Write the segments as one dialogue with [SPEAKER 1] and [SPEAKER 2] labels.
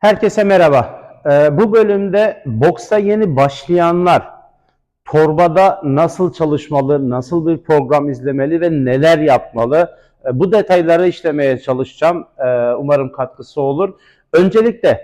[SPEAKER 1] Herkese merhaba. Ee, bu bölümde boksa yeni başlayanlar torbada nasıl çalışmalı, nasıl bir program izlemeli ve neler yapmalı? Ee, bu detayları işlemeye çalışacağım. Ee, umarım katkısı olur. Öncelikle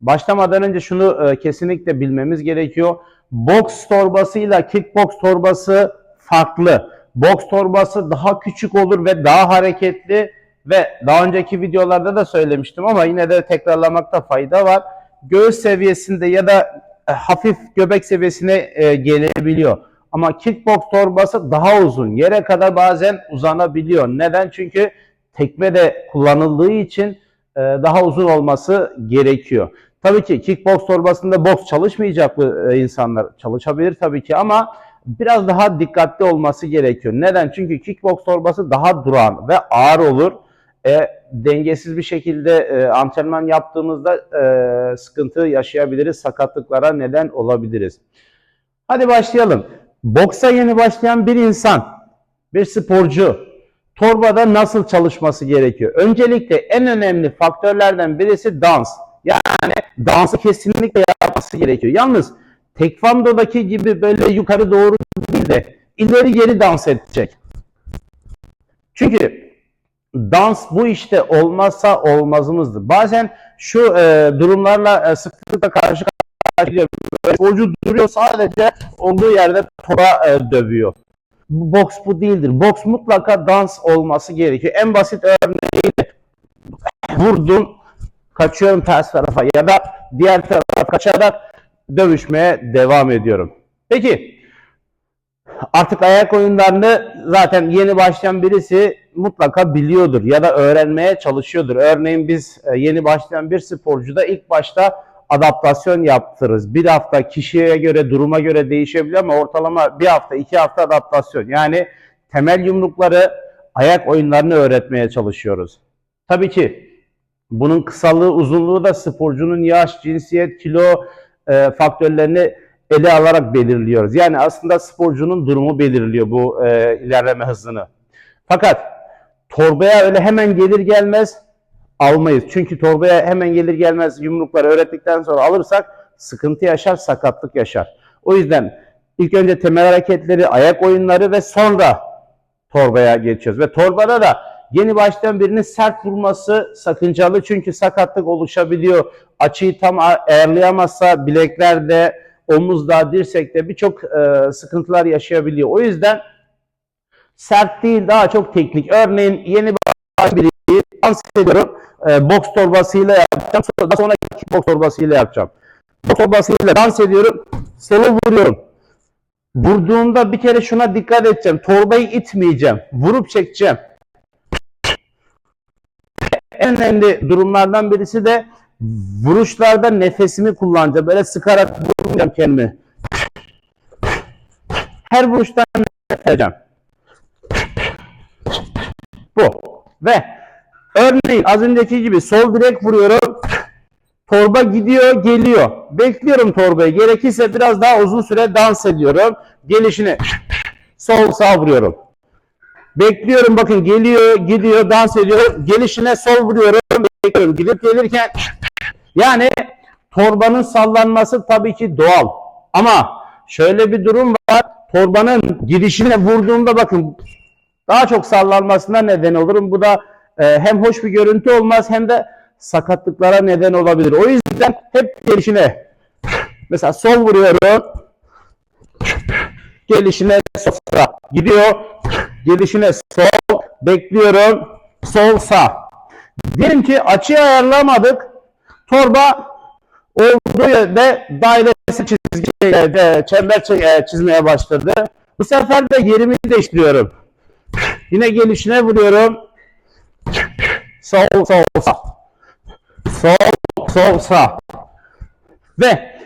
[SPEAKER 1] başlamadan önce şunu e, kesinlikle bilmemiz gerekiyor. Boks torbasıyla kickbox torbası farklı. Boks torbası daha küçük olur ve daha hareketli ve daha önceki videolarda da söylemiştim ama yine de tekrarlamakta fayda var. Göğüs seviyesinde ya da e, hafif göbek seviyesine e, gelebiliyor. Ama kickbox torbası daha uzun. Yere kadar bazen uzanabiliyor. Neden? Çünkü tekme de kullanıldığı için e, daha uzun olması gerekiyor. Tabii ki kickbox torbasında boks çalışmayacak bu e, insanlar çalışabilir tabii ki ama biraz daha dikkatli olması gerekiyor. Neden? Çünkü kickbox torbası daha duran ve ağır olur. E, dengesiz bir şekilde e, antrenman yaptığımızda e, sıkıntı yaşayabiliriz, sakatlıklara neden olabiliriz. Hadi başlayalım. Boksa yeni başlayan bir insan, bir sporcu torbada nasıl çalışması gerekiyor? Öncelikle en önemli faktörlerden birisi dans. Yani dansı kesinlikle yapması gerekiyor. Yalnız tekvando'daki gibi böyle yukarı doğru değil de ileri geri dans edecek. Çünkü dans bu işte olmazsa olmazımızdır. Bazen şu e, durumlarla e, sıklıkla karşı karşıya Sporcu duruyor sadece olduğu yerde tora e, dövüyor. Boks bu değildir. Boks mutlaka dans olması gerekiyor. En basit örneği vurdum, kaçıyorum ters tarafa ya da diğer tarafa kaçarak dövüşmeye devam ediyorum. Peki artık ayak oyunlarını zaten yeni başlayan birisi mutlaka biliyordur ya da öğrenmeye çalışıyordur. Örneğin biz e, yeni başlayan bir sporcuda ilk başta adaptasyon yaptırırız. Bir hafta kişiye göre, duruma göre değişebilir ama ortalama bir hafta, iki hafta adaptasyon. Yani temel yumrukları, ayak oyunlarını öğretmeye çalışıyoruz. Tabii ki bunun kısalığı, uzunluğu da sporcunun yaş, cinsiyet, kilo e, faktörlerini ele alarak belirliyoruz. Yani aslında sporcunun durumu belirliyor bu e, ilerleme hızını. Fakat torbaya öyle hemen gelir gelmez almayız. Çünkü torbaya hemen gelir gelmez yumrukları öğrettikten sonra alırsak sıkıntı yaşar, sakatlık yaşar. O yüzden ilk önce temel hareketleri, ayak oyunları ve sonra torbaya geçiyoruz. Ve torbada da yeni başlayan birinin sert vurması sakıncalı çünkü sakatlık oluşabiliyor. Açıyı tam ayarlayamazsa bileklerde, omuzda, dirsekte birçok e, sıkıntılar yaşayabiliyor. O yüzden sert değil daha çok teknik. Örneğin yeni biri dans ediyorum. E, boks torbasıyla yapacağım. Sonra, sonra boks torbasıyla yapacağım. Boks torbasıyla dans ediyorum. Solu vuruyorum. Vurduğumda bir kere şuna dikkat edeceğim. Torbayı itmeyeceğim. Vurup çekeceğim. En önemli durumlardan birisi de vuruşlarda nefesimi kullanacağım. Böyle sıkarak vurmayacağım kendimi. Her vuruştan nefes alacağım. Bu. Ve örneğin az önceki gibi sol direk vuruyorum. Torba gidiyor, geliyor. Bekliyorum torbayı. Gerekirse biraz daha uzun süre dans ediyorum. Gelişini sol sağ vuruyorum. Bekliyorum bakın geliyor, gidiyor, dans ediyor. Gelişine sol vuruyorum. Bekliyorum. Gidip gelirken yani torbanın sallanması tabii ki doğal. Ama şöyle bir durum var. Torbanın girişine vurduğumda bakın daha çok sallanmasına neden olurum. Bu da e, hem hoş bir görüntü olmaz hem de sakatlıklara neden olabilir. O yüzden hep gelişine mesela sol vuruyorum gelişine sol sağ gidiyor gelişine sol bekliyorum sol sağ diyelim ki açıyı ayarlamadık torba olduğu yerde dairesi çizgi e, çember çi- çizmeye başladı bu sefer de yerimi değiştiriyorum yine gelişine vuruyorum sol sol sağ sol sol sağ ve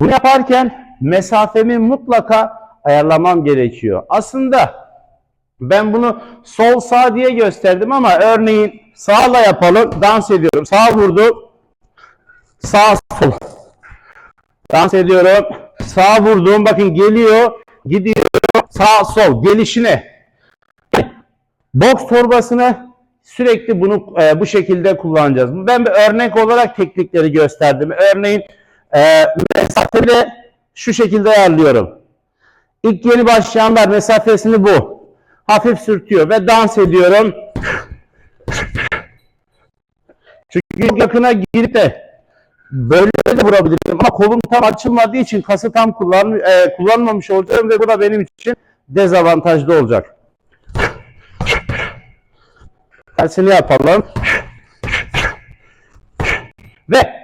[SPEAKER 1] bunu yaparken mesafemi mutlaka ayarlamam gerekiyor. Aslında ben bunu sol sağ diye gösterdim ama örneğin sağla yapalım. Dans ediyorum. Sağ vurdum. Sağ sol. Dans ediyorum. Sağ vurdum. Bakın geliyor. Gidiyor. Sağ sol. Gelişine. Boks torbasını Sürekli bunu e, bu şekilde kullanacağız. Ben bir örnek olarak teknikleri gösterdim. Örneğin e, mesafeli şu şekilde ayarlıyorum. İlk yeni başlayanlar mesafesini bu. Hafif sürtüyor ve dans ediyorum. Çünkü yakına girip de böyle de vurabilirim ama kolum tam açılmadığı için kası tam kullan, e, kullanmamış olacağım ve bu da benim için dezavantajlı olacak. Tersini yapalım. Ve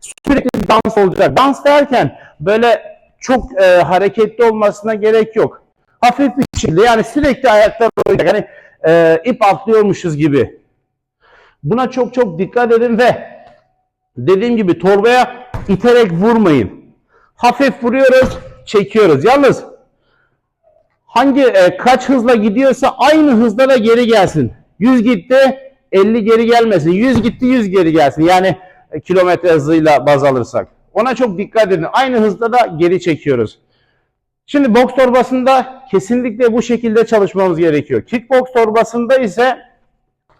[SPEAKER 1] sürekli bir dans olacak. Dans derken böyle çok e, hareketli olmasına gerek yok. Hafif bir şekilde yani sürekli ayaklar oynayacak. Yani e, ip atlıyormuşuz gibi. Buna çok çok dikkat edin ve dediğim gibi torbaya iterek vurmayın. Hafif vuruyoruz, çekiyoruz. Yalnız hangi e, kaç hızla gidiyorsa aynı hızda da geri gelsin. 100 gitti, 50 geri gelmesin. 100 gitti, 100 geri gelsin. Yani e, kilometre hızıyla baz alırsak. Ona çok dikkat edin. Aynı hızda da geri çekiyoruz. Şimdi boks torbasında kesinlikle bu şekilde çalışmamız gerekiyor. Kickbox torbasında ise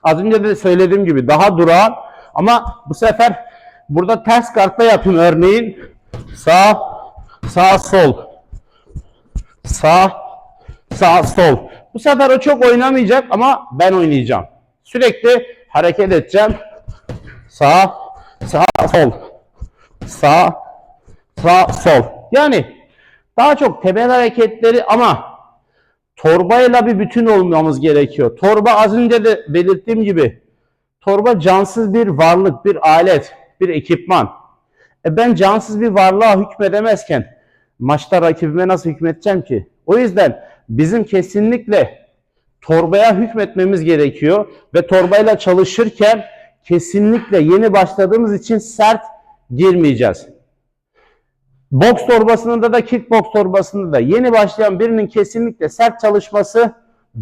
[SPEAKER 1] az önce de söylediğim gibi daha durağan ama bu sefer burada ters kartla yapayım örneğin sağ sağ sol sağ sağ sol. Bu sefer o çok oynamayacak ama ben oynayacağım. Sürekli hareket edeceğim. Sağ sağ sol sağ sağ sol. Yani daha çok temel hareketleri ama torbayla bir bütün olmamız gerekiyor. Torba az önce de belirttiğim gibi torba cansız bir varlık, bir alet, bir ekipman. E ben cansız bir varlığa hükmedemezken maçta rakibime nasıl hükmedeceğim ki? O yüzden bizim kesinlikle torbaya hükmetmemiz gerekiyor ve torbayla çalışırken kesinlikle yeni başladığımız için sert girmeyeceğiz. Boks torbasında da kickbox torbasında da yeni başlayan birinin kesinlikle sert çalışması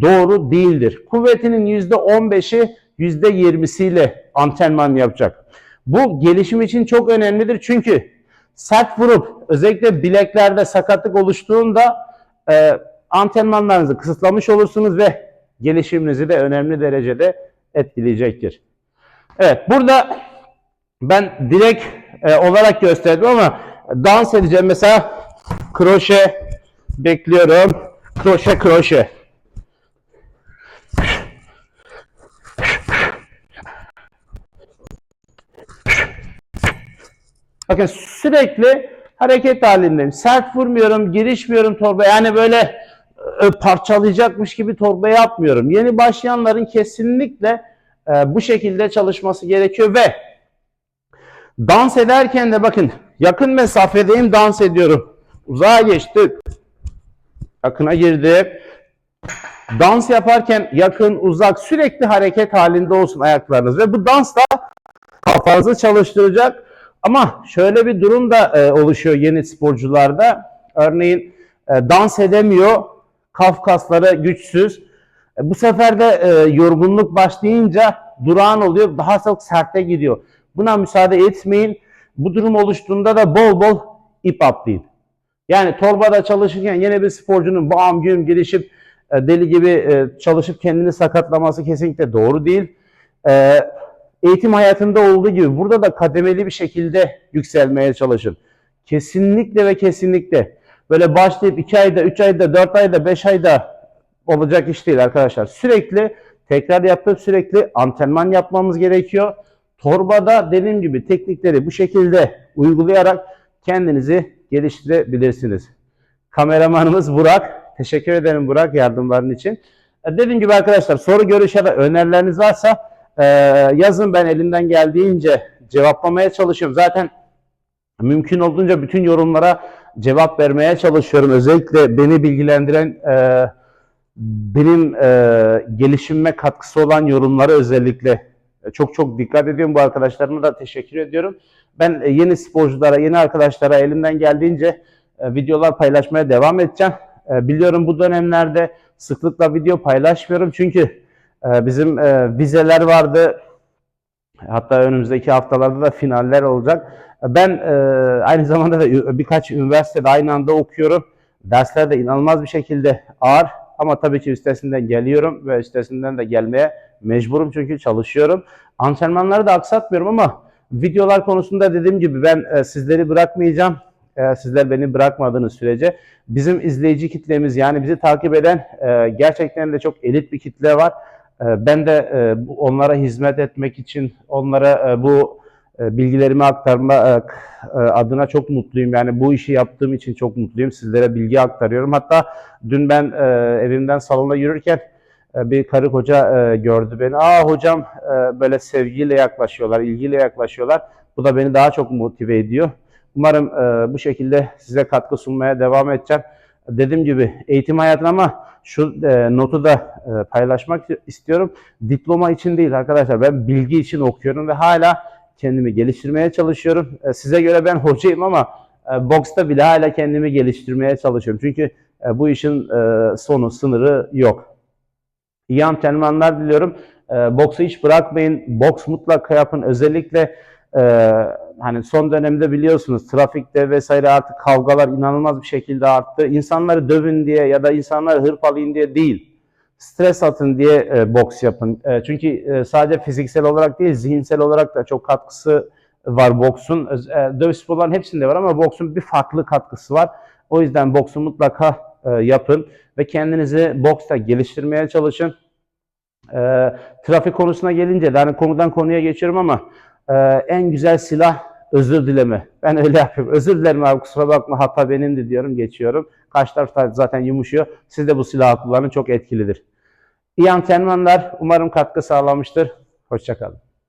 [SPEAKER 1] doğru değildir. Kuvvetinin %15'i %20'siyle antrenman yapacak. Bu gelişim için çok önemlidir çünkü sert vurup özellikle bileklerde sakatlık oluştuğunda e, antrenmanlarınızı kısıtlamış olursunuz ve gelişiminizi de önemli derecede etkileyecektir. Evet burada ben direkt e, olarak gösterdim ama dans edeceğim mesela kroşe bekliyorum. Kroşe kroşe. Bakın sürekli hareket halindeyim. Sert vurmuyorum, girişmiyorum torba. Yani böyle parçalayacakmış gibi torba yapmıyorum. Yeni başlayanların kesinlikle e, bu şekilde çalışması gerekiyor ve dans ederken de bakın yakın mesafedeyim dans ediyorum. Uzağa geçtik. Yakına girdim. Dans yaparken yakın, uzak sürekli hareket halinde olsun ayaklarınız ve bu dans da kafanızı çalıştıracak. Ama şöyle bir durum da e, oluşuyor yeni sporcularda. Örneğin e, dans edemiyor, kaf kasları güçsüz. E, bu sefer de e, yorgunluk başlayınca durağan oluyor, daha çok serte gidiyor. Buna müsaade etmeyin. Bu durum oluştuğunda da bol bol ip atlayın. Yani torbada çalışırken yine bir sporcunun bam güm girişip e, deli gibi e, çalışıp kendini sakatlaması kesinlikle doğru değil. E, eğitim hayatında olduğu gibi burada da kademeli bir şekilde yükselmeye çalışın. Kesinlikle ve kesinlikle böyle başlayıp 2 ayda, 3 ayda, 4 ayda, 5 ayda olacak iş değil arkadaşlar. Sürekli tekrar yapıp sürekli antrenman yapmamız gerekiyor. Torbada dediğim gibi teknikleri bu şekilde uygulayarak kendinizi geliştirebilirsiniz. Kameramanımız Burak. Teşekkür ederim Burak yardımların için. E, Dediğim gibi arkadaşlar soru görüş ya da önerileriniz varsa e, yazın ben elimden geldiğince cevaplamaya çalışıyorum. Zaten mümkün olduğunca bütün yorumlara cevap vermeye çalışıyorum. Özellikle beni bilgilendiren e, benim e, gelişimime katkısı olan yorumları özellikle e, çok çok dikkat ediyorum. Bu arkadaşlarıma da teşekkür ediyorum. Ben e, yeni sporculara, yeni arkadaşlara elimden geldiğince e, videolar paylaşmaya devam edeceğim. Biliyorum bu dönemlerde sıklıkla video paylaşmıyorum çünkü bizim vizeler vardı. Hatta önümüzdeki haftalarda da finaller olacak. Ben e, aynı zamanda da birkaç üniversitede aynı anda okuyorum. Dersler de inanılmaz bir şekilde ağır ama tabii ki üstesinden geliyorum ve üstesinden de gelmeye Mecburum çünkü çalışıyorum. Antrenmanları da aksatmıyorum ama videolar konusunda dediğim gibi ben e, sizleri bırakmayacağım. E, sizler beni bırakmadığınız sürece bizim izleyici kitlemiz yani bizi takip eden e, gerçekten de çok elit bir kitle var. E, ben de e, onlara hizmet etmek için onlara e, bu bilgilerimi aktarma e, e, adına çok mutluyum. Yani bu işi yaptığım için çok mutluyum. Sizlere bilgi aktarıyorum. Hatta dün ben e, evimden salona yürürken e, bir karı koca e, gördü beni. Aa hocam e, böyle sevgiyle yaklaşıyorlar, ilgiyle yaklaşıyorlar. Bu da beni daha çok motive ediyor. Umarım e, bu şekilde size katkı sunmaya devam edeceğim. Dediğim gibi eğitim hayatına ama şu e, notu da e, paylaşmak istiyorum. Diploma için değil arkadaşlar. Ben bilgi için okuyorum ve hala kendimi geliştirmeye çalışıyorum. E, size göre ben hocayım ama e, boksta bile hala kendimi geliştirmeye çalışıyorum. Çünkü e, bu işin e, sonu, sınırı yok. İyi antrenmanlar diliyorum. E, boksu hiç bırakmayın. Boks mutlaka yapın. Özellikle e, hani son dönemde biliyorsunuz trafikte vesaire artık kavgalar inanılmaz bir şekilde arttı. İnsanları dövün diye ya da insanları hırpalayın diye değil. Stres atın diye e, boks yapın. E, çünkü e, sadece fiziksel olarak değil, zihinsel olarak da çok katkısı var boksun. Öz- E, dövüş sporlarının hepsinde var ama boksun bir farklı katkısı var. O yüzden boksu mutlaka e, yapın ve kendinizi boksta geliştirmeye çalışın. E, trafik konusuna gelince de hani konudan konuya geçiyorum ama e, en güzel silah özür dileme. Ben öyle yapıyorum. Özür dilerim abi kusura bakma hata benimdi diyorum geçiyorum. Karşı taraf zaten yumuşuyor. Siz de bu silahı kullanın çok etkilidir. İyi antrenmanlar. Umarım katkı sağlamıştır. Hoşçakalın.